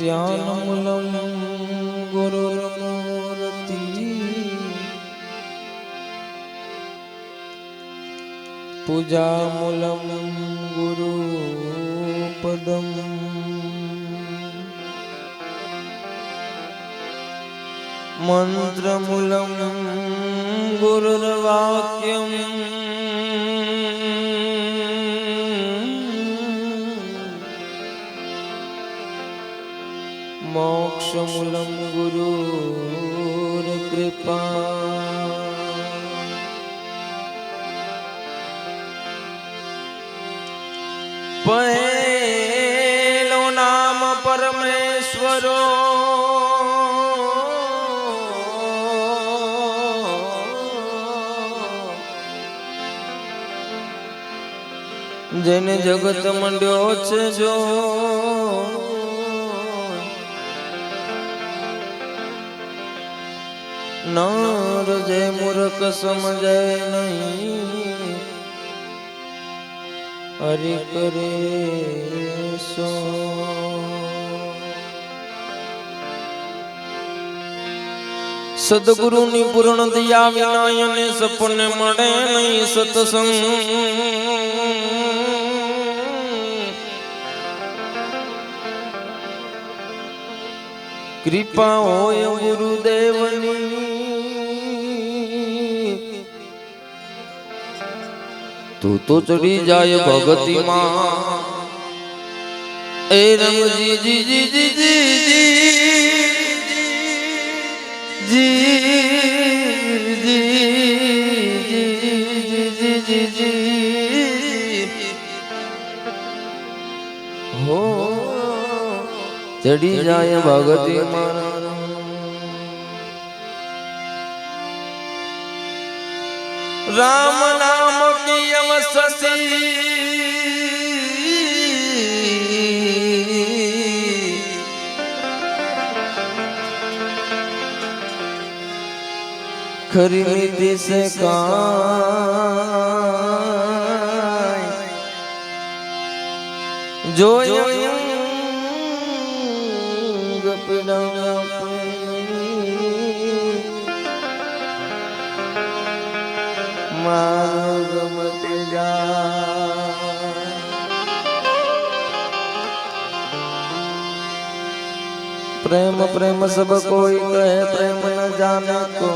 ध्यानमूलं गुरुर्मूर्ति पूजामूलं गुरुपदम् मन्त्रमूलं गुरुर्वाक्यम् मोक्षमूलं गुरुर्कृपा પહેલો નામ પરમેશ્વરો જેને જગત મંડ્યો છે જો નર જે મૂર્ખ સમજે નહીં. હરિ કરે સો. સદગુરુની પૂર્ણ દયા વિના એને સપને મળે નહીં સત્સંગ. કૃપા હોય ગુરુદેવની. તું તો ચડી જાય ભગતીમાં એ રમજી જી જી જી જી જી જી જી હો ચડી જાય ભગતીમાં રામ નામ સસી ખરી દિશ કા જોયું પ્રેમ પ્રેમ સબ કોઈ કહે, પ્રેમ ન જાને કો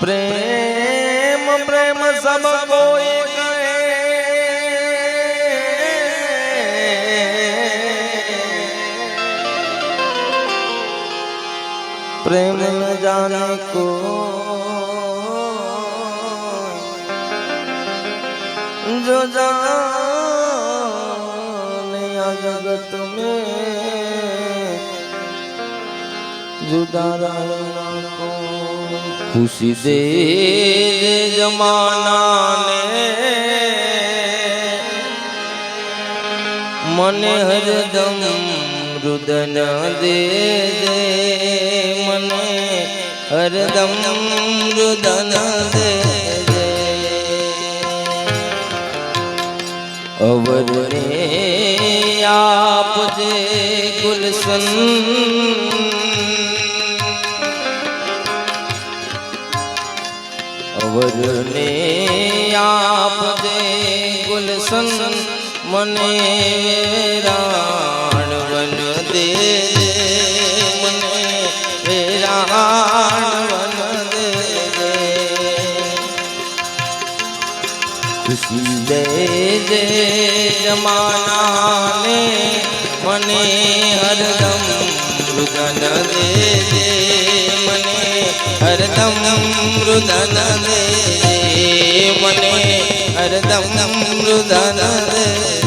પ્રેમ પ્રેમ સબ કોઈ કહે. પ્રેમ ન જાને કો जो जाने जगत में जुदा को खुशी दे जमाना ने मन हरदम रुदन दे दे मन हरदम रुदन दे અવરને આપ જે ગુલશન અવરને આપ જે ગુલશન મને રાણ બન દે દે જે જમાનાને મને હરદમ રુદન દે દે મને હરદમ રુદન દે મને હરદમ રુદન દે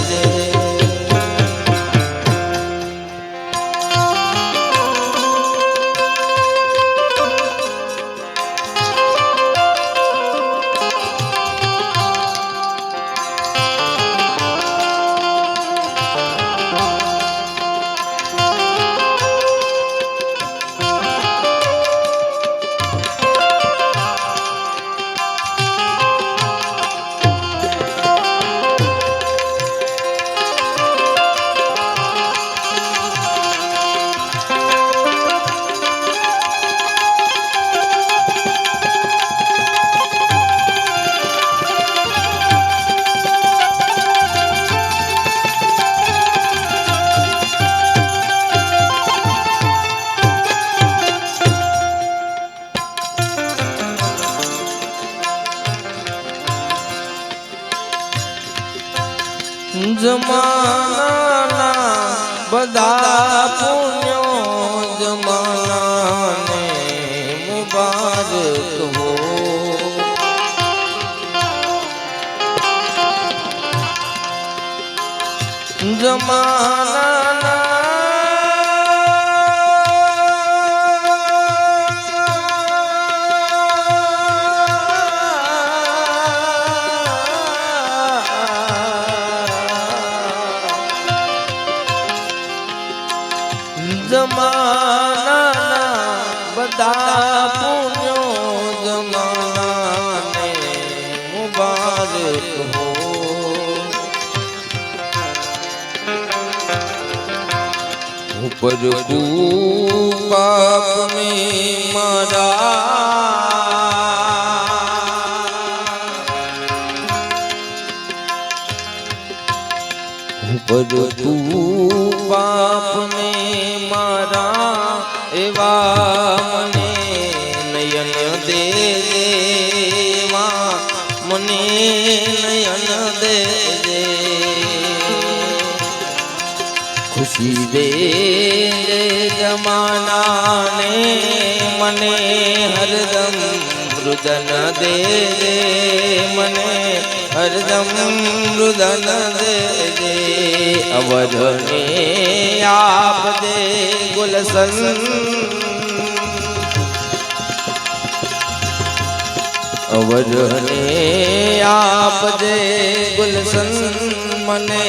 ઉપર પાપ में ખુશી દે જમાનાને, મને હરદમ રુદન દે મને હરદમ રુદન દે દે અવધને આપ દે ગુલસન અવધને આપ દે ગુલશન. મને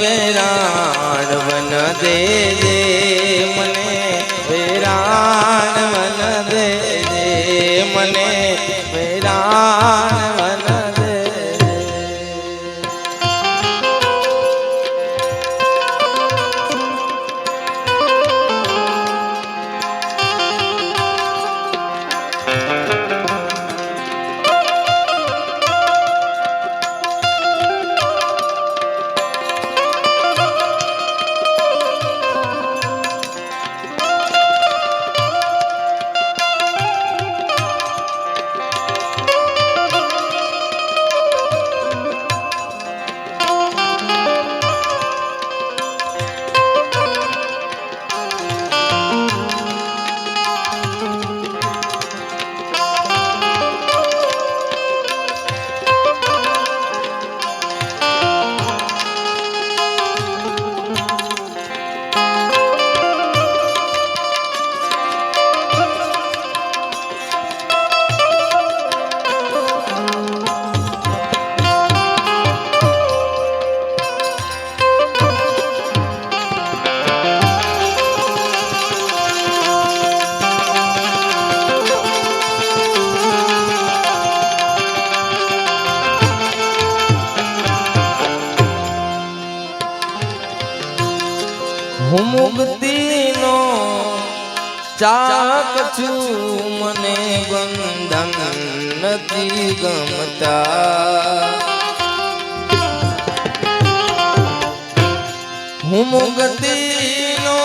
વેરાણ વન દે દે. મને વેરાણ વન દે દે. મને વેરાણ વન દે. નથી ગમતા હું મુક્તિનો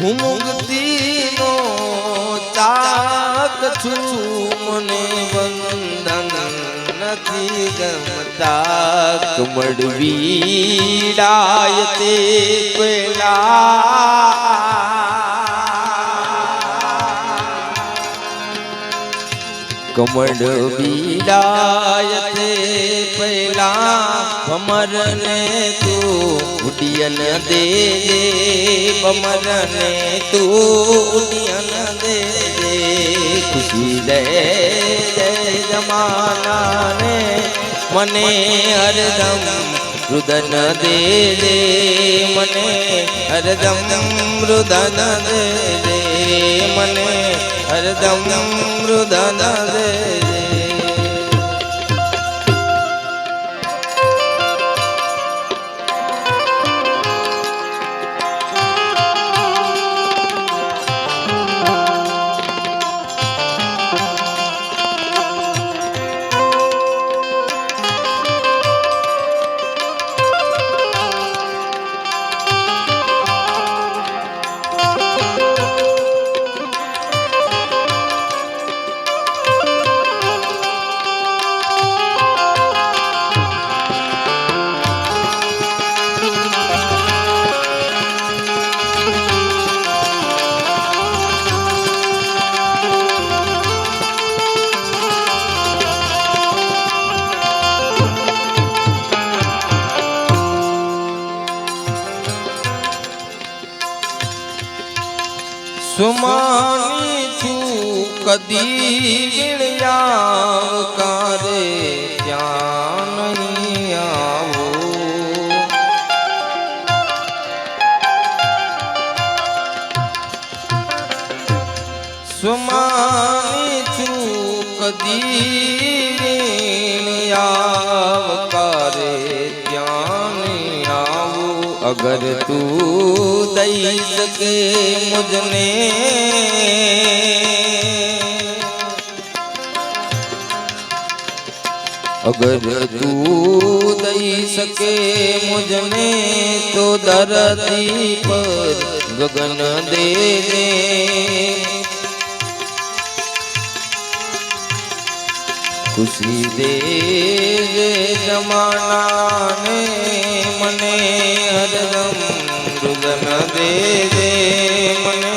હું મુક્તિનો ચાક છું મને ગમતા કમળવી ડાય તે પેલા કમળ બીડાય તે પહેલા કમરને તું ઉડિયન દે દે તું ઉડિયન દે ખુશી દે દે જમાનાને, મને હરદમ રુદન દે દે, મને હરદમ રુદન દે દે, મને હરદમ રુદન દે દે. સુમાની છું કદી વીણ્યા કારે ત્યાં આવું અગર તું દઈ શકે મુજને અગર તું દઈ શકે મુજને તો ધરતી પર ગગન દે ખુશી દે જમાના ને મને હરદમ રુદન દે દે મને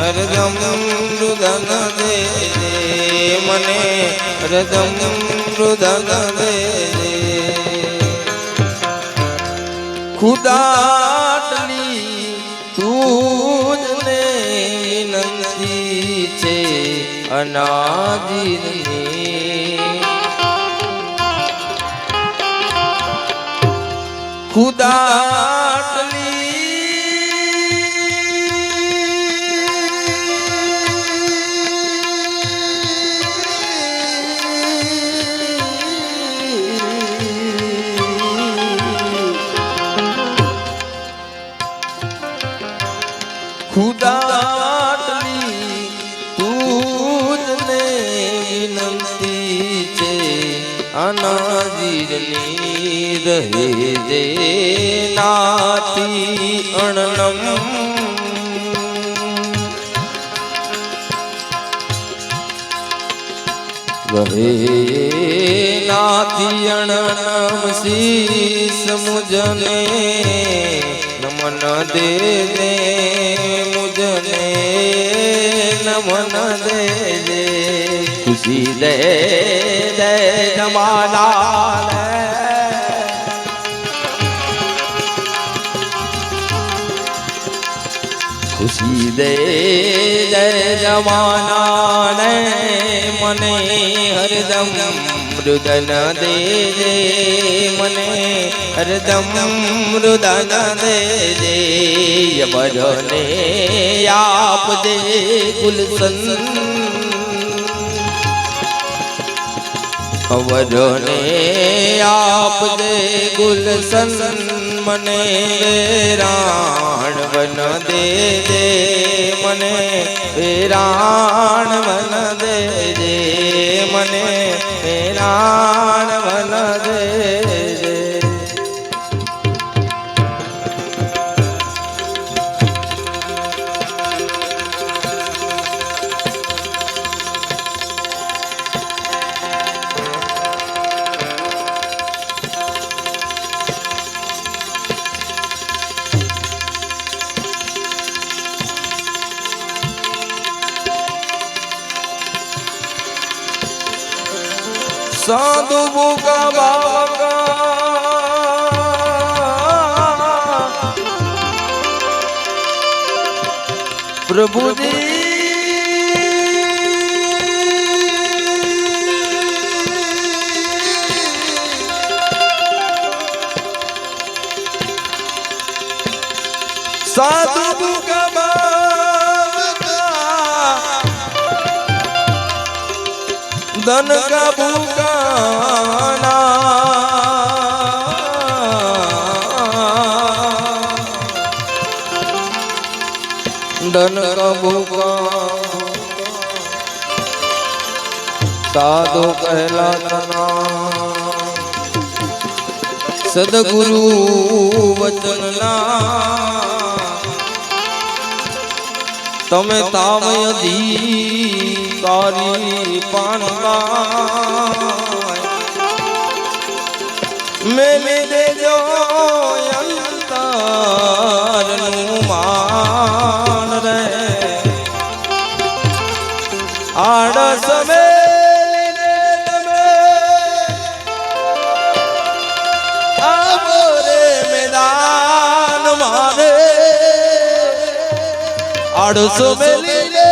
હરદમ રુદન દે દે મને હરદમ રુદન દે દે ખુદાટલી તું ને વિનંતી છે અનાજીની ખુદાટલી તું જ ને અનાજીરની રહે જે નાતી અણનમ. રહે નાથી અણનમ શીસ મુજને, નમન દે દે મુજને, નમન દે દે ખુશી દે દે જમાના. ખુશી દે જય જમાનાને મને હરદમ મૃદન દે દે મને હરદમ મૃદન દે દે યમરને આપ દે ગુલશન અવરને આપ દે ગુલશન, મને વેરાણ વન દે દે, મને વેરાણ વન દે દે, મને વેરાણ વન દે સાધુ ભૂકા બાબા. પ્રભુજી સાધુ ભૂકા ધન કા ભૂકાના ધન કા ભૂકા સાધુ કહેલાતના. સદગુરુ વચનના. તમે તામય અધિકારી પાનવા મેલે દેજો અંતરનું માન રે. આળસ મેલીને આડસો મેલી લે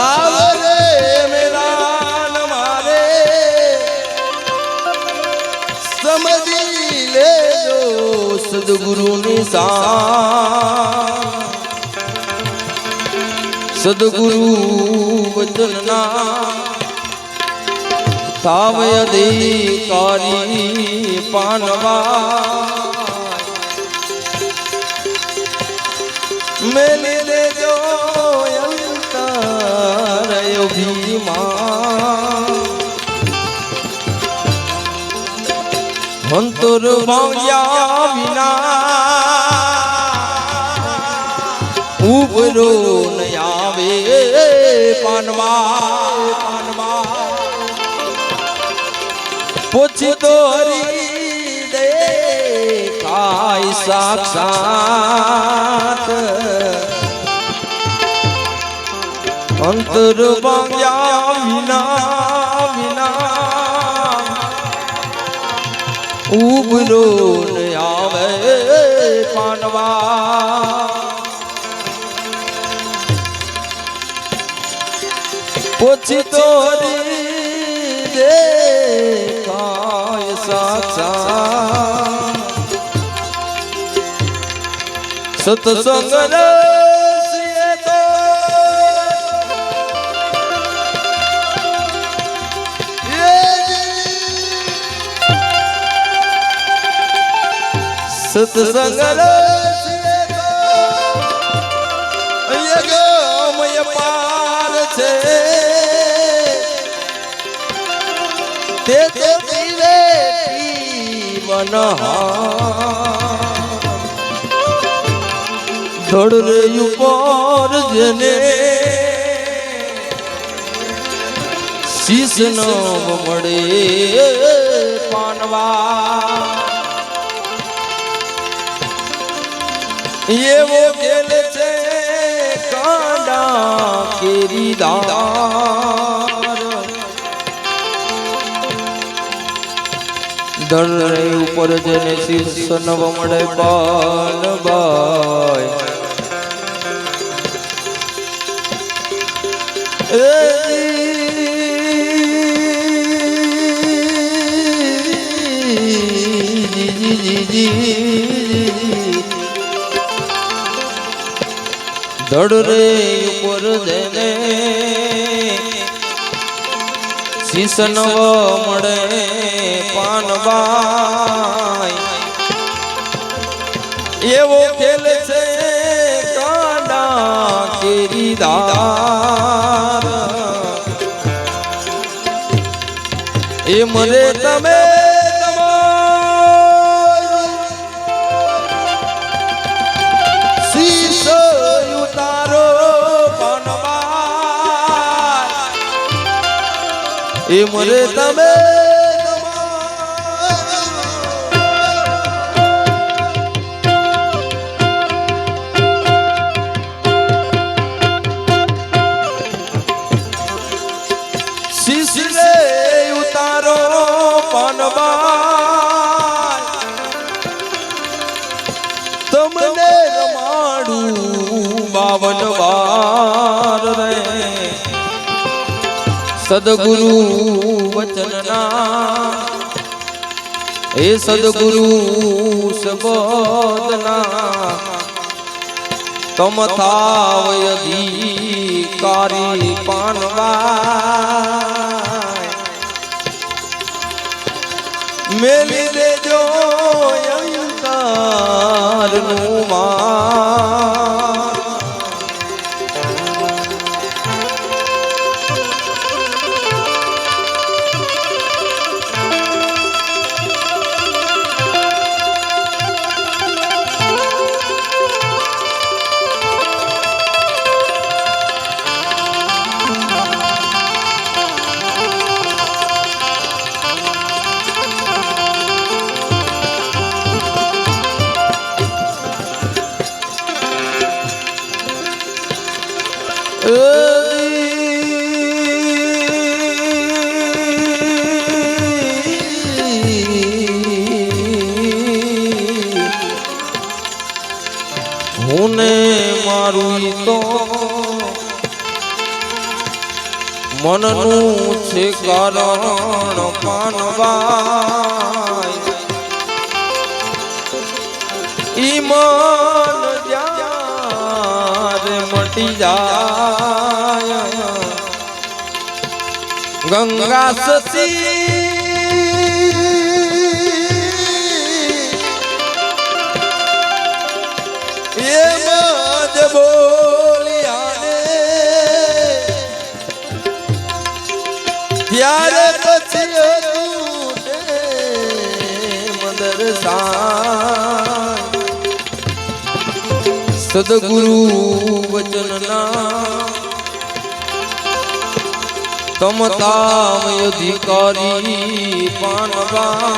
આવરે મેરા મારે. સમજી લેજો સદગુરુની સા સદગુરુ વચનના અધિકારી પાનવા. મેલી દેજો અંતર ભીમા અંતર ભાવ્યા વિના ઉભરો ન આવે પાનવા પૂછી તો હરી દે કાય સાક્ષાત અંતર ભાવ્યા વિના વિના. ઉભરો ન આવે પાનવા. પછી તો હરી દે કાય સાક્ષા સત્સંગ સત્સંગ પાર છે. તે તો પીવે પીવન ધડ રે ઉપર જેને શીશ નો મળે પાનવા. એવો ખેલ છે કાંડા કેરી દાર ધરે ઉપર જેને શીર્ષ નવ મળે બાલબાઈ. એ જી જી જી. ધડ રે ઉપર જેને શીશ નવ મળે પાનબાઈ પાનબાઈ એ તમે સદગુરુ વચનના હે સદગુરુ સબોધના તમ થાવ અધિકારી પાનવા મેલી દેજો અંકારનું માં ઈ મન જ્યારે મટી જાય. ગંગા સતી સદગુરુ વચનના તમતામ અધિકારી પાનવા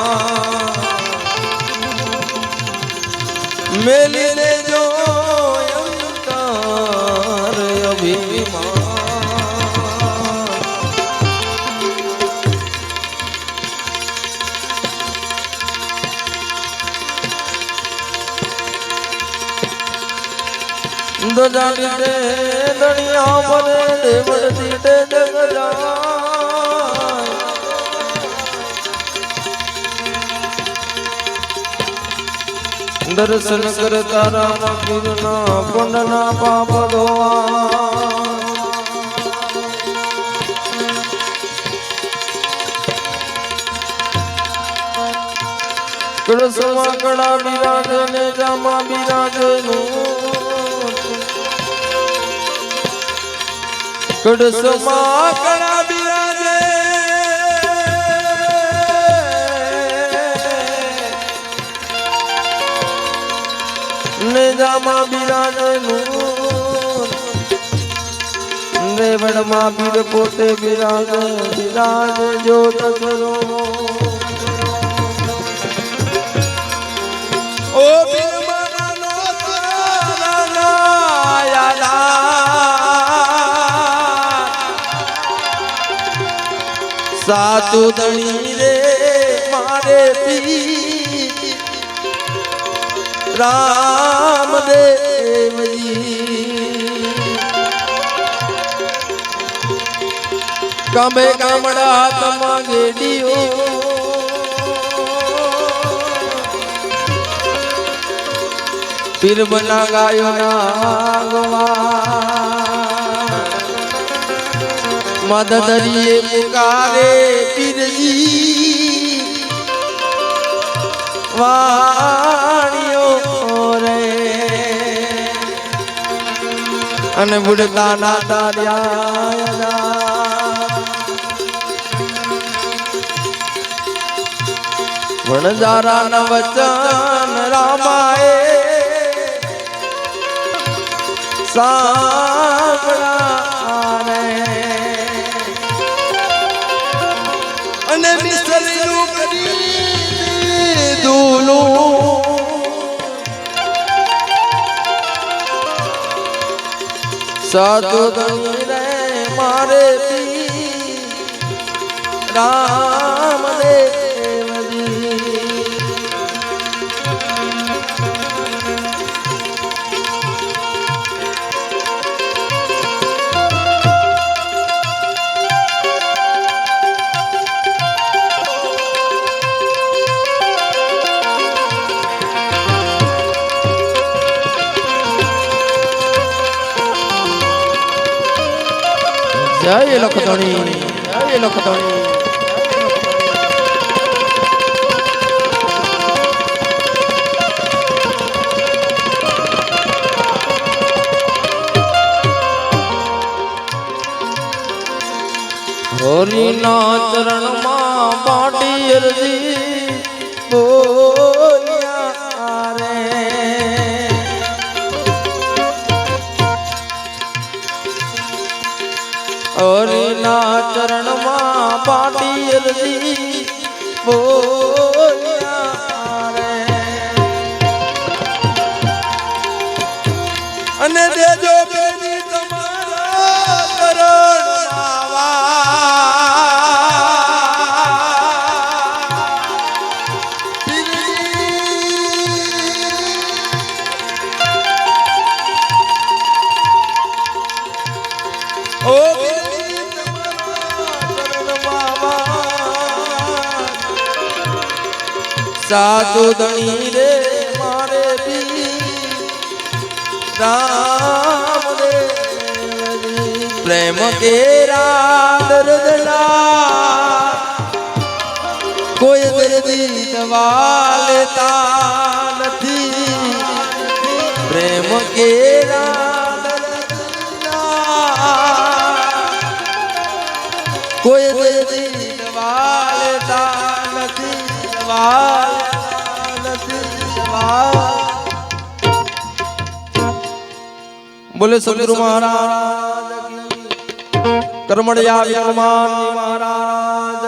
મેલીને જો અંતર અભિમાન દજાની દે દણિયા બને દેવડ દીટે જગ જાય દર્શન કરતા રામ પીરના પુંડના પાપ ધોવા. કૃષ્ણ કડા બિરાજ ને જામા બિરાજે કળશમાં કડા બિરાજે. ને જામા બિરાજે રેવડમાં પીર પોતે બિરાજ બિરાજ જો કરો સાતુ દણી રે, મારે પી. રામ દેવજી. કાંબે કામડા હાથમાં ગેડીઓ પીર બના ગાયો નાગવા મદદરીએ પુકારે પીરજી વાણીઓ રે અને બુડતા ના તાર્યા વણજારા ન વચન રામાએ સાંભળા સાધુ ધણી રે મારે રામ દેવજી જય લખધણી જય લખધણી હરિના ચરણમાં પાટી અરજી ચરણમાં પાટી અરજી બોલ્યા ધણી રે મારે રામ રે પ્રેમ કેરા દર્દના કોઈ દર્દી દવા લેતા નથી. પ્રેમ કેરા કોઈ દર્દી દવા લેતા નથી. દવા બોલે સદગુરુ મહારાજ. કરમણિયા હનુમાન મહારાજ